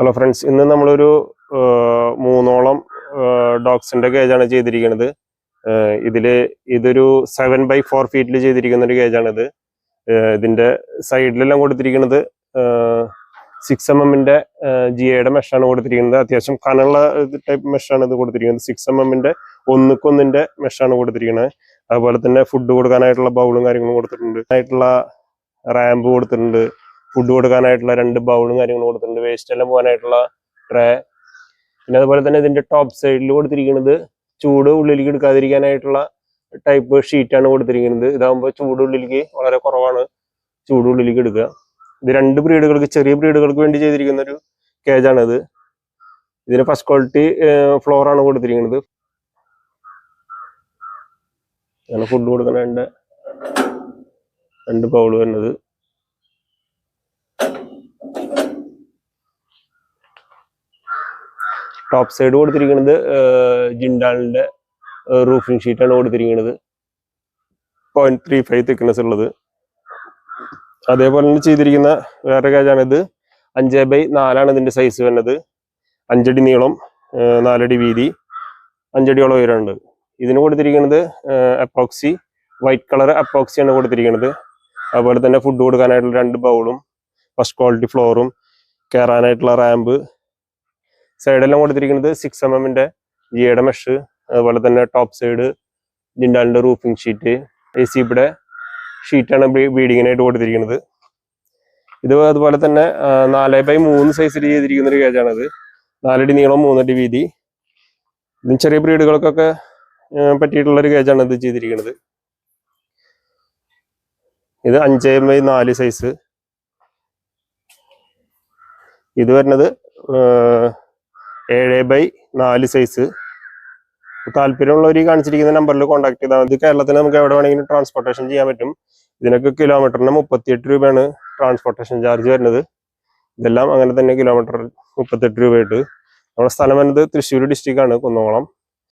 Hello friends ഇന്ന് നമ്മളൊരു മൂന്നോളം ഡോഗ്സിന്റെ കേജാണ് ചെയ്തിരിക്കുന്നത് ഇതിൽ ഇതൊരു സെവൻ ബൈ ഫോർ ഫീറ്റിൽ ചെയ്തിരിക്കുന്ന ഒരു കേജാണിത് ഇതിന്റെ സൈഡിലെല്ലാം കൊടുത്തിരിക്കുന്നത് സിക്സ് എം എമ്മിന്റെ ജി എയുടെ മെഷാണ് കൊടുത്തിരിക്കുന്നത്. അത്യാവശ്യം കനുള്ള ടൈപ്പ് മെഷാണ് ഇത് കൊടുത്തിരിക്കുന്നത്. സിക്സ് എം എമ്മിന്റെ ഒന്നുക്കൊന്നിന്റെ മെഷാണ് കൊടുത്തിരിക്കുന്നത് അതുപോലെ തന്നെ ഫുഡ് കൊടുക്കാനായിട്ടുള്ള ബൗളും കാര്യങ്ങളും കൊടുത്തിട്ടുണ്ട്. ആയിട്ടുള്ള റാമ്പ് കൊടുത്തിട്ടുണ്ട്. ഫുഡ് കൊടുക്കാനായിട്ടുള്ള രണ്ട് ബൗളും കാര്യങ്ങളും കൊടുത്തിട്ടുണ്ട്. വേസ്റ്റ് എല്ലാം പോകാനായിട്ടുള്ള ട്രേ പിന്നെ അതുപോലെ തന്നെ ഇതിന്റെ ടോപ്പ് സൈഡിൽ കൊടുത്തിരിക്കുന്നത് ചൂട് ഉള്ളിലേക്ക് എടുക്കാതിരിക്കാനായിട്ടുള്ള ടൈപ്പ് ഷീറ്റാണ് കൊടുത്തിരിക്കുന്നത്. ഇതാകുമ്പോൾ ചൂട് ഉള്ളിലേക്ക് വളരെ കുറവാണ് ചൂട് ഉള്ളിലേക്ക് എടുക്കുക. ഇത് രണ്ട് ബ്രീഡുകൾക്ക് ചെറിയ ബ്രീഡുകൾക്ക് വേണ്ടി ചെയ്തിരിക്കുന്ന ഒരു കേജാണിത് ഇത്. ഇതിന് ഫസ്റ്റ് ക്വാളിറ്റി ഫ്ലോർ ആണ് കൊടുത്തിരിക്കുന്നത്. ഫുഡ് കൊടുക്കുന്ന രണ്ട് രണ്ട് ബൗൾ വരുന്നത് ടോപ്പ് സൈഡ് കൊടുത്തിരിക്കുന്നത് ജിൻഡാലിന്റെ റൂഫിംഗ് ഷീറ്റാണ് കൊടുത്തിരിക്കുന്നത് പോയിന്റ് ത്രീ ഫൈവ് തിക്നെസ് ഉള്ളത്. അതേപോലെ തന്നെ ചെയ്തിരിക്കുന്ന വേറെ ഇത്. അഞ്ച് ബൈ നാലാണ് ഇതിന്റെ സൈസ് വരുന്നത്. അഞ്ചടി നീളം നാലടി വീതി അഞ്ചടിയോളം ഉയരമുണ്ട്. ഇതിന് കൊടുത്തിരിക്കുന്നത് അപ്പോക്സി വൈറ്റ് കളർ അപ്പോക്സി ആണ് കൊടുത്തിരിക്കുന്നത് അതുപോലെ തന്നെ ഫുഡ് കൊടുക്കാനായിട്ടുള്ള രണ്ട് ബൗളും ഫസ്റ്റ് ക്വാളിറ്റി ഫ്ലോറും കയറാനായിട്ടുള്ള റാമ്പ് സൈഡെല്ലാം കൊടുത്തിരിക്കുന്നത് സിക്സ് എം എമ്മിന്റെ ജിയുടെ മെഷ് അതുപോലെ തന്നെ ടോപ്പ് സൈഡ് ജിൻഡാലിന്റെ റൂഫിംഗ് ഷീറ്റ് എ സി ഇവിടെ ഷീറ്റാണ് ബീഡിങ്ങിനായിട്ട് കൊടുത്തിരിക്കുന്നത്. ഇത് അതുപോലെ തന്നെ നാല് ബൈ മൂന്ന് സൈസിൽ ചെയ്തിരിക്കുന്ന ഒരു കേജാണിത് നാലടി നീളം മൂന്നടി വീതി. ചെറിയ ബ്രീഡുകൾക്കൊക്കെ പറ്റിയിട്ടുള്ള ഒരു കേജാണ് ഇത് ചെയ്തിരിക്കുന്നത്. ഇത് അഞ്ച് ബൈ നാല് സൈസ് ഇത് വരുന്നത് ഏഴ് ബൈ നാല് സൈസ് താല്പര്യമുള്ളവർ ഈ കാണിച്ചിരിക്കുന്ന നമ്പറിൽ കോൺടാക്ട് ചെയ്താൽ മതി. കേരളത്തിൽ നമുക്ക് എവിടെ വേണമെങ്കിലും ട്രാൻസ്പോർട്ടേഷൻ ചെയ്യാൻ പറ്റും. ഇതിനൊക്കെ കിലോമീറ്ററിന് മുപ്പത്തിയെട്ട് രൂപയാണ് ട്രാൻസ്പോർട്ടേഷൻ ചാർജ് വരുന്നത്. ഇതെല്ലാം അങ്ങനെ തന്നെ കിലോമീറ്റർ മുപ്പത്തെട്ട് രൂപയായിട്ട് നമ്മുടെ സ്ഥലം വരുന്നത് തൃശ്ശൂർ ഡിസ്ട്രിക്റ്റാണ് കുന്നോളം